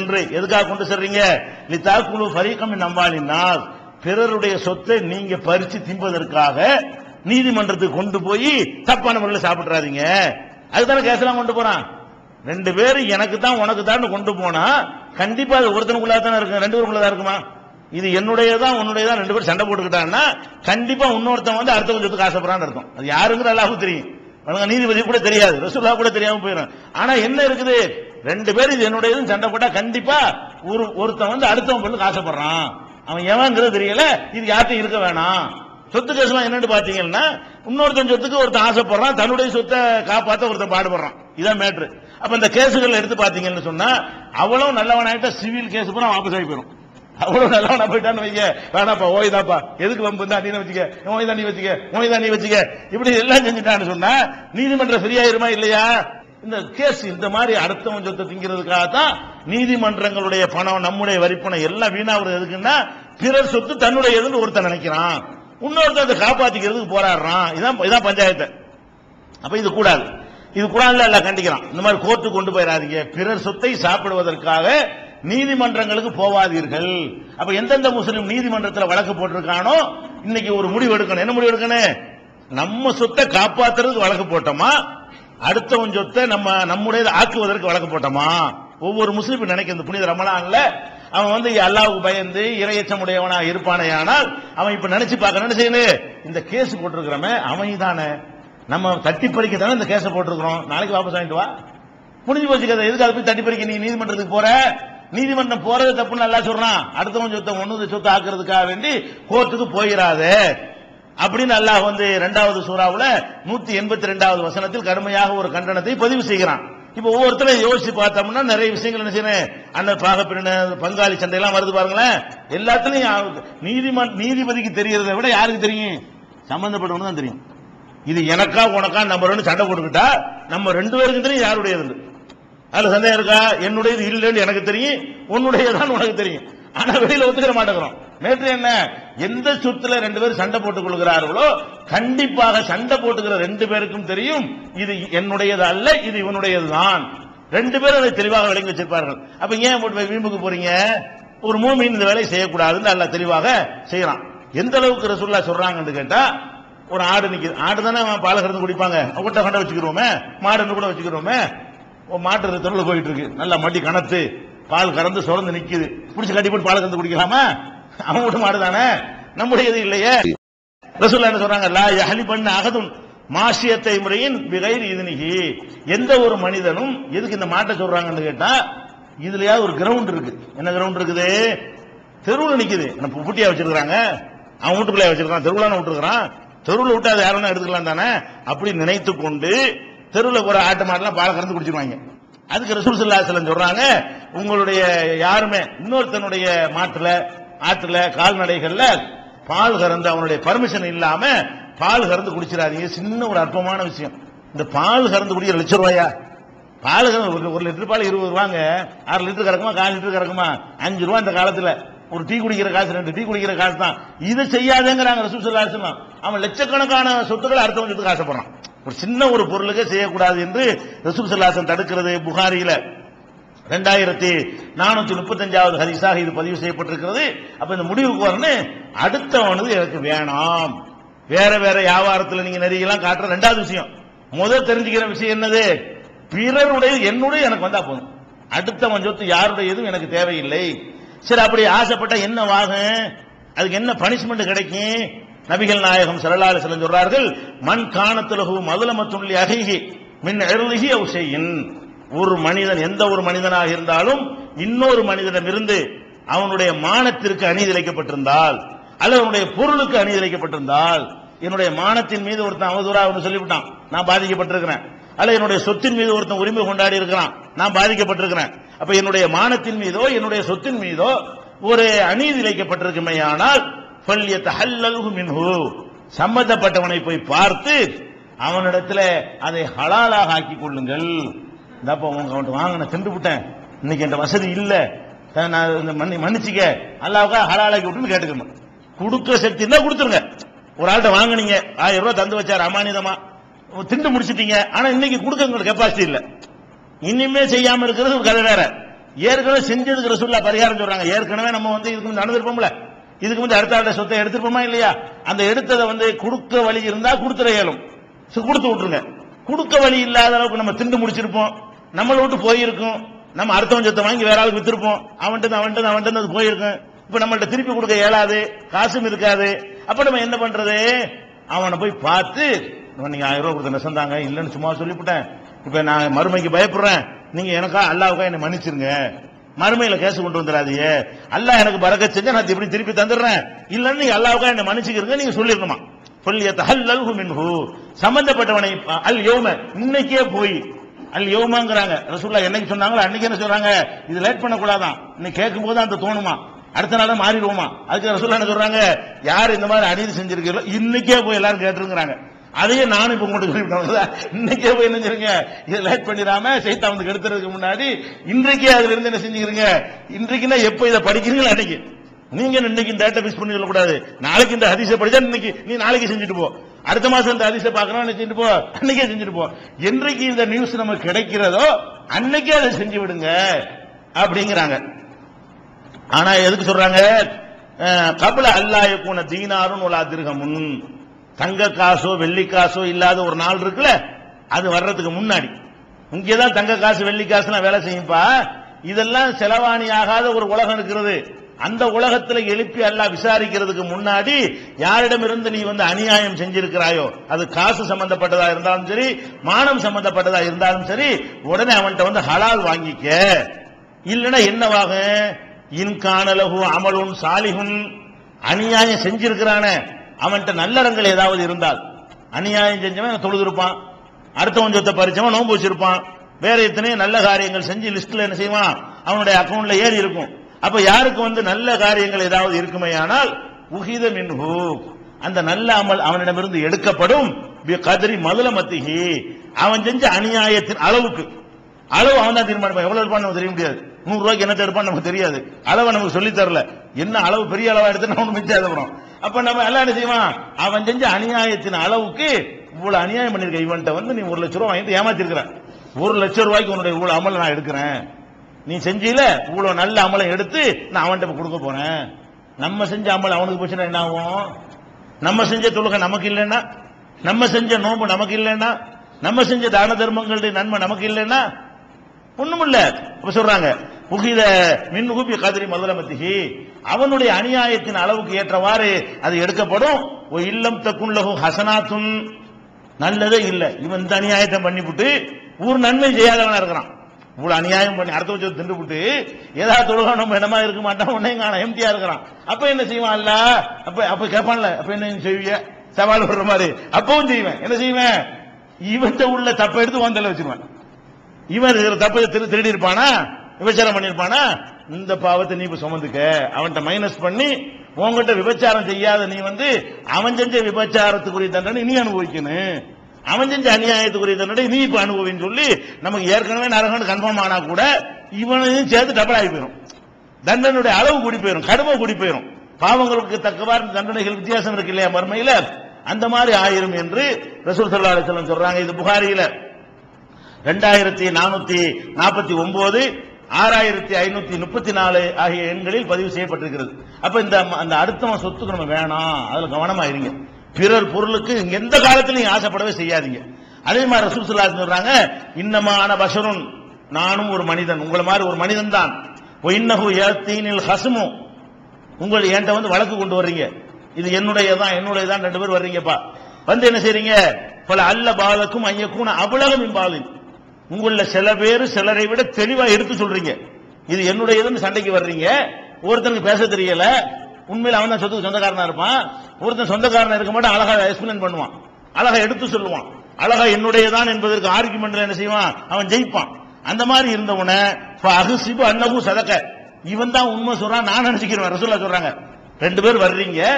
என்று எதுக்காக கொண்டு செல்றீங்க? தாக்குழு பரீக்கம் நம்பாளினால் பிறருடைய சொத்தை நீங்க பறிச்சு திம்பதற்காக நீதிமன்றத்துக்கு கொண்டு போய் தப்பான முறையில் சாப்பிட்றாதீங்க அதுதானே கேஸ்லாம் கொண்டு போறான். ரெண்டு பேரும் எனக்கு தான் உனக்கு தான் கொண்டு போனா கண்டிப்பா அது ஒருத்தனுக்குள்ளா தானே இருக்கும். ரெண்டு பேருக்குள்ள தான் இருக்குமா? இது என்னுடையதான் உன்னுடையதான் ரெண்டு பேரும் சண்டை போட்டுக்கிட்டான்னா கண்டிப்பா இன்னொருத்தன் வந்து அடுத்த கொஞ்சத்துக்கு ஆசைப்படுறான்னு அர்த்தம். அது யாருங்கிற அல்லாஹுக்கு தெரியும். நீதிபதி கூட தெரியாது ரசூல்லா கூட தெரியாம போயிடும். ஆனா என்ன இருக்குது? ரெண்டு பேரும் இது என்னுடையதுன்னு சண்டை போட்டா கண்டிப்பா ஒரு ஒருத்தன் வந்து அடுத்தவன் பொருளுக்கு ஆசைப்படுறான் அவன் எவன்ங்கிறது தெரியல. இது யார்ட்டும் இருக்க வேணாம். சொத்து கேஸ்லாம் என்னன்னு பாத்தீங்கன்னா இன்னொருத்தன் சொத்துக்கு ஒருத்தன் ஆசைப்படுறான். தன்னுடைய சொத்தை காப்பாத்த ஒருத்தன் பாடுபடுறான். இதான் மேட்ரு அப்ப இந்த கேசுகள் எடுத்து பாத்தீங்கன்னு சொன்னா அவ்வளவு நல்லவனாயிட்ட சிவில் கேஸ் பூரா வாபஸ் ஆகி போயிடும் அவ்வளவு நல்லவனா போயிட்டான்னு வைக்க வேணாப்பா ஓய்தாப்பா எதுக்கு வம்பு? தான் நீ வச்சுக்க. ஓய்தான் நீ வச்சுக்க. ஓய்தான் நீ வச்சுக்க. இப்படி எல்லாம் செஞ்சுட்டான்னு சொன்னா நீதிமன்றம் சரியாயிருமா இல்லையா? இந்த கேஸ் இந்த மாதிரி அடுத்தவன் சொத்தை திங்கிறதுக்காக தான் நீதிமன்றங்களுடைய பணம் நம்முடைய வரிப்பணம் எல்லாம் வீணாவது எதுக்குன்னா பிறர் சொத்து தன்னுடைய எதுன்னு ஒருத்தன் நினைக்கிறான். இன்னொருத்தன் அதை காப்பாத்திக்கிறதுக்கு போராடுறான். இதான் இதான் பஞ்சாயத்து. அப்ப இது கூடாது. இது குரான்ல எல்லாம் கண்டிக்கிறான். இந்த மாதிரி கோர்ட்டு கொண்டு போயிடாதீங்க. பிறர் சொத்தை சாப்பிடுவதற்காக நீதிமன்றங்களுக்கு போவாதீர்கள். அப்ப எந்தெந்த முஸ்லீம் நீதிமன்றத்தில் வழக்கு போட்டிருக்கானோ இன்னைக்கு ஒரு முடிவு எடுக்கணும். என்ன முடிவு எடுக்கணும்? நம்ம சொத்தை காப்பாத்துறதுக்கு வழக்கு போட்டோமா? அடுத்தவன் சொத்தை நம்ம நம்முடைய ஆக்குவதற்கு வழக்கு போட்டோமா ஒவ்வொரு முஸ்லீம் நினைக்க இந்த புனித ரமலான்ல அவன் வந்து அல்லாவுக்கு பயந்து இரையச்சமுடையவனா இருப்பானே ஆனால் அவன் இப்ப நினைச்சு பார்க்க நினைச்சு இந்த கேஸ் போட்டிருக்கிறவன் அவன் தானே நம்ம தட்டி பறிக்க தானே இந்த கேஸை போட்டிருக்கிறோம்? நாளைக்கு வாபஸ் வாங்கிட்டு வா. முடிஞ்சு போச்சு கதை. எதுக்கு அதை போய் தட்டி பறிக்க நீ நீதிமன்றத்துக்கு போற? நீதிமன்றம் போறது தப்புன்னு நல்லா சொல்றான். அடுத்தவன் சொத்தை ஒன்னு சொத்தை ஆக்குறதுக்காக வேண்டி கோர்ட்டுக்கு போயிடாதே அப்படின்னு அல்லாஹ் வந்து இரண்டாவது சூறாவில் நூத்தி எண்பத்தி ரெண்டாவது வசனத்தில் கடுமையாக ஒரு கண்டனத்தை பதிவு செய்கிறான். இப்போ ஒவ்வொருத்தரும் யோசிச்சு பார்த்தோம்னா நிறைய விஷயங்கள் என்ன செய்யணும்? அண்ணன் பாகப்பிரின பங்காளி சண்டை எல்லாம் வருது பாருங்களேன். எல்லாத்துலயும் நீதிமன் நீதிபதிக்கு தெரியறதை விட யாருக்கு தெரியும்? சம்பந்தப்பட்டவனு தான் தெரியும். இது எனக்கா உனக்கா நம்ம ரெண்டு சண்டை போட்டுக்கிட்டா நம்ம ரெண்டு பேருக்கும் தெரியும் யாருடையது அதுல சந்தேகம் இருக்கா? என்னுடையது இல்லைன்னு எனக்கு தெரியும் உன்னுடையதான் உனக்கு தெரியும். ஆனா வெளியில ஒத்துக்கிற மாட்டேங்கிறோம். நேற்று என்ன? எந்த சொத்துல ரெண்டு பேரும் சண்டை போட்டுக் கொள்கிறார்களோ கண்டிப்பாக சண்டை போட்டுக்கிற ரெண்டு பேருக்கும் தெரியும் இது என்னுடையது அல்ல இது இவனுடையதுதான் ரெண்டு பேரும் அதை தெளிவாக விளங்கி வச்சிருப்பார்கள். அப்ப ஏன் போட்டு வீம்புக்கு போறீங்க? ஒரு மூமின் இந்த வேலையை செய்யக்கூடாதுன்னு அல்ல தெளிவாக செய்யறான் எந்த அளவுக்கு ரசூல்லா சொல்றாங்கன்னு கேட்டா ஒரு ஆடு நிக்குது. ஆடு தானே பால் கறந்து குடிப்பாங்க. ஒட்ட கண்ட வச்சுக்கிறோமே மாடுன்னு கூட வச்சுக்கிறோமே. மாட்டு தெருவில் போயிட்டு இருக்கு. நல்லா மடி கணத்து பால் கறந்து சுரந்து நிக்குது. பிடிச்சி கட்டி போட்டு பால் கறந்து குடிக்கலாமா? அவன் விட்டு மாடு தானே நம்முடையது இல்லையே. ரசூல்லா என்ன சொல்றாங்க? லா யஹலி பண்ண அகதும் மாசியத்தை முறையின் விகைர் இதுனிகி. எந்த ஒரு மனிதனும் எதுக்கு இந்த மாட்டை சொல்றாங்கன்னு கேட்டா இதுலயாவது ஒரு கிரவுண்ட் இருக்கு. என்ன கிரவுண்ட் இருக்குது? தெருவில் நிக்குது. நம்ம புட்டியா வச்சிருக்காங்க அவன் வீட்டுக்குள்ளே வச்சிருக்கான். தெருவுலான விட்டுருக்கான் தெருவில் விட்டு அதை யாரும் எடுத்துக்கலாம் தானே? அப்படி நினைத்து கொண்டு தெருவில் போற ஆட்டு மாட்டெல்லாம் பால் கறந்து குடிச்சிருவாங்க. அதுக்கு ரசூல் சல்லாசலம் சொல்றாங்க உங்களுடைய யாருமே இன்னொருத்தனுடைய மாட்டுல ஆற்றுல கால்நடைகள்ல பால் கறந்து அவனுடைய பர்மிஷன் இல்லாம பால் கறந்து குடிச்சிடாதீங்க. சின்ன ஒரு அற்பமான விஷயம். இந்த பால் கறந்து குடிக்கிற லட்ச ரூபாயா? பால் கறந்து ஒரு லிட்டர் பால் இருபது ரூபாங்க. அரை லிட்டர் கறக்குமா? கால் லிட்டர் கறக்குமா? அஞ்சு ரூபா இந்த காலத்துல. ஒரு டீ குடிக்கிற காசு ரெண்டு டீ குடிக்கிற காசு தான். இதை செய்யாதேங்கிறாங்க ரசூல் அவன் லட்சக்கணக்கான சொத்துக்களை அடுத்தவங்களுக்கு ஆசைப்படுறான் ஒரு சின்ன ஒரு பொருளுக்கு செய்யக்கூடாது என்று ரசூல் தடுக்கிறது புகாரியில. ரெண்டாயிரத்தி நானூத்தி முப்பத்தஞ்சாவது ஹரிசாக இது பதிவு செய்யப்பட்டிருக்கிறது. அப்ப இந்த முடிவுக்கு வரணும் அடுத்தவனது எனக்கு வேணாம். வேற வேற வியாபாரத்தில் நீங்க நெறியெல்லாம் காட்டுற ரெண்டாவது விஷயம். முதல் தெரிஞ்சுக்கிற விஷயம் என்னது? பிறருடைய என்னுடைய எனக்கு வந்தா போதும். அடுத்தவன் சொத்து யாருடைய எதுவும் எனக்கு தேவையில்லை. சரி அப்படி ஆசைப்பட்ட என்ன வாகும் அதுக்கு என்ன பனிஷ்மெண்ட் கிடைக்கும்? நபிகள் நாயகம் சரலாறு சில சொல்றார்கள் மண் காணத்துலகு மதுலமத்துள்ளி அகி மின் எழுகி செய்யின் ஒரு மனிதன் எந்த ஒரு மனிதனாக இருந்தாலும் இன்னொரு மனிதனிடமிருந்து அவனுடைய மானத்திற்கு அணிதிரைக்கப்பட்டிருந்தால் அல்லது அவனுடைய பொருளுக்கு அணிதிரைக்கப்பட்டிருந்தால் என்னுடைய மானத்தின் மீது ஒருத்தன் அவதூறா அவனு சொல்லிவிட்டான் நான் பாதிக்கப்பட்டிருக்கிறேன். அல்ல என்னுடைய சொத்தின் மீது ஒருத்தன் உரிமை கொண்டாடி இருக்கிறான் நான் பாதிக்கப்பட்டிருக்கிறேன். அப்ப என்னுடைய மானத்தின் மீதோ என்னுடைய சொத்தின் மீதோ ஒரு அநீதி இழைக்கப்பட்டிருக்குமே ஆனால் சம்பந்தப்பட்டவனை போய் பார்த்து அவனிடத்துல அதை ஹலாலாக ஆக்கிக் கொள்ளுங்கள். இந்தப்ப அவன்கிட்ட வாங்கின திண்டு விட்டேன் இன்னைக்கு என் வசதி இல்லை. நான் இந்த மன்னி மன்னிச்சுக்க. அல்லாவுக்கா ஹலாலாக்கி விட்டுன்னு கேட்டுக்கணும் கொடுக்க சக்தி இருந்தா கொடுத்துருங்க. ஒரு ஆள்கிட்ட வாங்கினீங்க. ஆயிரம் ரூபாய் தந்து வச்சார் அமானிதமா. திண்டு முடிச்சிட்டீங்க. ஆனா இன்னைக்கு கொடுக்க உங்களுக்கு கெப்பாசிட்டி இல்லை. இனிமே செய்யாம இருக்கிறது ஒரு கதை வேற. ஏற்கனவே செஞ்சதுக்கு ரசூல்லா பரிகாரம் சொல்றாங்க. ஏற்கனவே நம்ம வந்து இதுக்கு வந்து நடந்திருப்போம்ல. இதுக்கு வந்து அடுத்த ஆளுடைய சொத்தை எடுத்திருப்போமா இல்லையா? அந்த எடுத்ததை வந்து கொடுக்க வழி இருந்தா கொடுத்துட இயலும். கொடுத்து விட்டுருங்க. கொடுக்க வழி இல்லாத அளவுக்கு நம்ம திண்டு முடிச்சிருப்போம். நம்மளை விட்டு போயிருக்கும். நம்ம அடுத்தவன் சொத்தை வாங்கி வேற ஆளுக்கு வித்திருப்போம். அவன்கிட்ட அவன்கிட்ட அவன்ட்டு அது போயிருக்கும். இப்ப நம்மள்ட்ட திருப்பி கொடுக்க இயலாது. காசும் இருக்காது. அப்ப நம்ம என்ன பண்றது? அவனை போய் பார்த்து நீங்க ஆயிரம் ரூபாய் கொடுத்த நெசந்தாங்க? இல்லைன்னு சும்மா சொல்லிவிட்டேன். இப்ப நான் மறுமைக்கு பயப்படுறேன். நீங்க எனக்கா அல்லாவுக்கா என்னை மன்னிச்சிருங்க. மறுமையில கேஸ் கொண்டு வந்துடாதீங்க. அல்லாஹ் எனக்கு பறக்க செஞ்சா நான் இப்படி திருப்பி தந்துடுறேன். இல்லைன்னு நீங்க அல்லாவுக்கா என்னை மன்னிச்சுக்கிறீங்க நீங்க சொல்லிருக்கணுமா சொல்லி தஹல்லல்ஹு மின்ஹு. சம்பந்தப்பட்டவனை அல் யோம இன்னைக்கே போய் அல் யோமாங்கிறாங்க. ரசூல்லா என்னைக்கு சொன்னாங்களோ அன்னைக்கு என்ன சொல்றாங்க? இது லேட் பண்ணக்கூடாதான். இன்னைக்கு கேட்கும் போது அந்த தோணுமா? அடுத்த நாள் மாறிடுவோமா? அதுக்கு ரசூல்லா என்ன சொல்றாங்க? யார் இந்த மாதிரி அநீதி செஞ்சிருக்கீங்களோ இன்னைக்கே போய் எல்லாரும் கேட்டுருங்கிறாங்க. அதையே நானும் இப்ப உங்களுக்கு சொல்லிவிட்டேன். இன்னைக்கே போய் என்ன செஞ்சிருங்க? இதை லேட் பண்ணிடாம சைத்தா வந்து கெடுத்துறதுக்கு முன்னாடி இன்றைக்கே அதுல இருந்து என்ன செஞ்சுக்கிறீங்க? இன்றைக்குன்னா எப்ப இதை படிக்கிறீங்களோ அன்னைக்கு? நீங்க இன்னைக்கு இந்த டேட்டா மிஸ் பண்ணி சொல்லக்கூடாது நாளைக்கு இந்த ஹதீஸை படிச்சா இன்னைக்கு நீ நாளைக்கு செஞ்சுட்டு போ. அடுத்த மாசம் இந்த அதிசய பார்க்கணும் செஞ்சுட்டு போ. அன்னைக்கே செஞ்சுட்டு போ. என்றைக்கு இந்த நியூஸ் நமக்கு கிடைக்கிறதோ அன்னைக்கே அதை செஞ்சு விடுங்க அப்படிங்கிறாங்க. ஆனா எதுக்கு சொல்றாங்க? கபல அல்லாய கூன தீனாரும் உலா திருகமுன் தங்க காசோ வெள்ளி காசோ இல்லாத ஒரு நாள் இருக்குல்ல அது வர்றதுக்கு முன்னாடி. இங்கேதான் தங்க காசு வெள்ளி காசுலாம் வேலை செய்யும்பா. இதெல்லாம் செலவாணி ஆகாத ஒரு உலகம் இருக்கிறது. அந்த உலகத்துல எழுப்பி அல்லாஹ் விசாரிக்கிறதுக்கு முன்னாடி யாரிடமிருந்து நீ வந்து அநியாயம் செஞ்சிருக்கிறாயோ அது காசு சம்பந்தப்பட்டதா இருந்தாலும் சரி மானம் சம்பந்தப்பட்டதா இருந்தாலும் சரி உடனே அவன்கிட்ட வந்து ஹலால் வாங்கிக்க. இல்லைன்னா என்னவாகும் இன்கானலகு அமலுன் சாலிகும் அநியாயம் செஞ்சிருக்கிறானே. அவன்கிட்ட நல்லறங்கள் ஏதாவது இருந்தால். அநியாயம் செஞ்சவன் தொழுது இருப்பான் அடுத்தவன் சொத்தை பறிச்சவன் நோன்பு வச்சிருப்பான். வேற எத்தனையோ நல்ல காரியங்கள் செஞ்சு லிஸ்ட்ல என்ன செய்வான்? அவனுடைய அக்கவுண்ட்ல ஏறி இருக்கும். அப்ப யாருக்கு வந்து நல்ல காரியங்கள் ஏதாவது இருக்குமேயானால் உகித மின்ஹு அந்த நல்ல அமல் அவனிடமிருந்து எடுக்கப்படும். கதிரி மதுல மத்திகி அவன் செஞ்ச அநியாயத்தின் அளவுக்கு. அளவு அவன் தான் தீர்மானிப்பான். எவ்வளவு இருப்பான் நமக்கு தெரிய முடியாது. நூறு ரூபாய்க்கு என்ன எடுப்பான்னு நமக்கு தெரியாது. அளவை நமக்கு சொல்லி தரல. என்ன அளவு பெரிய அளவா எடுத்து நம்ம மிச்சம் அப்புறம். அப்ப நம்ம எல்லாம் என்ன செய்வான்? அவன் செஞ்ச அநியாயத்தின் அளவுக்கு இவ்வளவு அநியாயம் பண்ணிருக்க இவன்ட்ட வந்து நீ ஒரு லட்ச ரூபாய் வாங்கிட்டு ஏமாத்திருக்கிற ஒரு லட்சம் ரூபாய்க்கு உன்னுடைய இவ்வளவு அமல் நான் எடுக்கிறேன். நீ செஞ்சில இவ்வளவு நல்ல அமலம் எடுத்து நான் அவன்கிட்ட கொடுக்க போறேன். நம்ம செஞ்ச அமல் அவனுக்கு போச்சுன்னா என்ன ஆகும்? நம்ம செஞ்ச தொழுகை நமக்கு இல்லைன்னா? நம்ம செஞ்ச நோன்பு நமக்கு இல்லைன்னா? நம்ம செஞ்ச தான தர்மங்களுடைய நன்மை நமக்கு இல்லைன்னா? ஒண்ணுமில்ல அப்ப சொல்றாங்க புகித மின் குப்பிய கதிரி மதுரமத்திகி அவனுடைய அநியாயத்தின் அளவுக்கு ஏற்றவாறு அது எடுக்கப்படும். ஓ இல்லம் தக்குள்ளகும் ஹசனாத்தும் நல்லதே இல்லை. இவன் இந்த அநியாயத்தை பண்ணிவிட்டு ஊர் நன்மை செய்யாதவனா இருக்கிறான். இவ்வளவு அநியாயம் பண்ணி அடுத்த வச்சு திண்டு விட்டு ஏதாவது தொழுகா நம்ம இடமா இருக்க மாட்டான் உடனே காண எம்டியா இருக்கிறான். அப்ப என்ன செய்வான்? இல்ல. அப்ப அப்ப கேட்பான்ல. அப்ப என்ன செய்விய சவால் விடுற மாதிரி. அப்பவும் செய்வேன். என்ன செய்வேன்? இவன்கிட்ட உள்ள தப்ப எடுத்து வந்தல வச்சிருவேன். இவன் இருக்கிற தப்பை திரு திருடி இருப்பானா விபச்சாரம் பண்ணிருப்பானா இந்த பாவத்தை நீ இப்ப சுமந்துக்க. அவன்கிட்ட மைனஸ் பண்ணி உன்கிட்ட விபச்சாரம் செய்யாத நீ வந்து அவன் செஞ்ச விபச்சாரத்துக்குரிய தண்டனை நீ அனுபவிக்கணும். அவன் செஞ்ச அநியாயத்துக்குரிய தண்டனை நீ இப்ப அனுபவின்னு சொல்லி நமக்கு ஏற்கனவே நரகம்னு கன்ஃபார்ம் ஆனா கூட இவனையும் சேர்த்து டபுள் ஆகி போயிடும் தண்டனுடைய அளவு கூடி போயிடும் கடுமை கூடி போயிடும் பாவங்களுக்கு தக்கவாறு தண்டனைகள் வித்தியாசம் இருக்கு இல்லையா மறுமையில? அந்த மாதிரி ஆயிரும் என்று ரசூல் சல்லா அலிஸ்லாம் சொல்றாங்க. இது புகாரியில. ரெண்டாயிரத்தி நானூத்தி நாற்பத்தி ஒன்பது ஆறாயிரத்தி ஐநூத்தி முப்பத்தி நாலு ஆகிய எண்களில் பதிவு செய்யப்பட்டிருக்கிறது. அப்ப இந்த அந்த அடுத்தவன் சொத்துக்கு நம்ம வேணாம். அதுல கவனமா இருங்க. பிறர் பொருளுக்கு எந்த காலத்திலும் நீங்க ஆசைப்படவே செய்யாதீங்க. அதே மாதிரி ரசூல் சல்லா சொல்றாங்க இன்னமான பஷருன் நானும் ஒரு மனிதன் உங்களை மாதிரி ஒரு மனிதன் தான் இன்னகு ஏத்தீனில் ஹசுமு உங்களை என்கிட்ட வந்து வழக்கு கொண்டு வர்றீங்க. இது என்னுடையதான் என்னுடையதான் ரெண்டு பேர் வர்றீங்கப்பா. வந்து என்ன செய்றீங்க? பல அல்ல பாலக்கும் ஐயக்கூன அவ்வளவு இம்பாலின் உங்களில் சில பேர் சிலரை விட தெளிவாக எடுத்து சொல்றீங்க. இது என்னுடையதுன்னு சண்டைக்கு வர்றீங்க. ஒருத்தனுக்கு பேச தெரியல உண்மையில் அவன் தான் சொத்துக்கு சொந்தக்காரனா இருப்பான். ஒருத்தன் சொந்தக்காரனா இருக்க மாட்டான் அழகா எக்ஸ்பிளைன் பண்ணுவான். அழகா எடுத்து சொல்லுவான். அழகா என்னுடையதான் என்பதற்கு ஆர்குமெண்ட்ல என்ன செய்வான்? அவன் ஜெயிப்பான். அந்த மாதிரி இருந்தவன அகுசிபு அன்னகு சதக்க இவன் தான் உண்மை சொல்றான் நான் நினைச்சுக்கிறேன் ரசூல்லா சொல்றாங்க. ரெண்டு பேர் வர்றீங்க.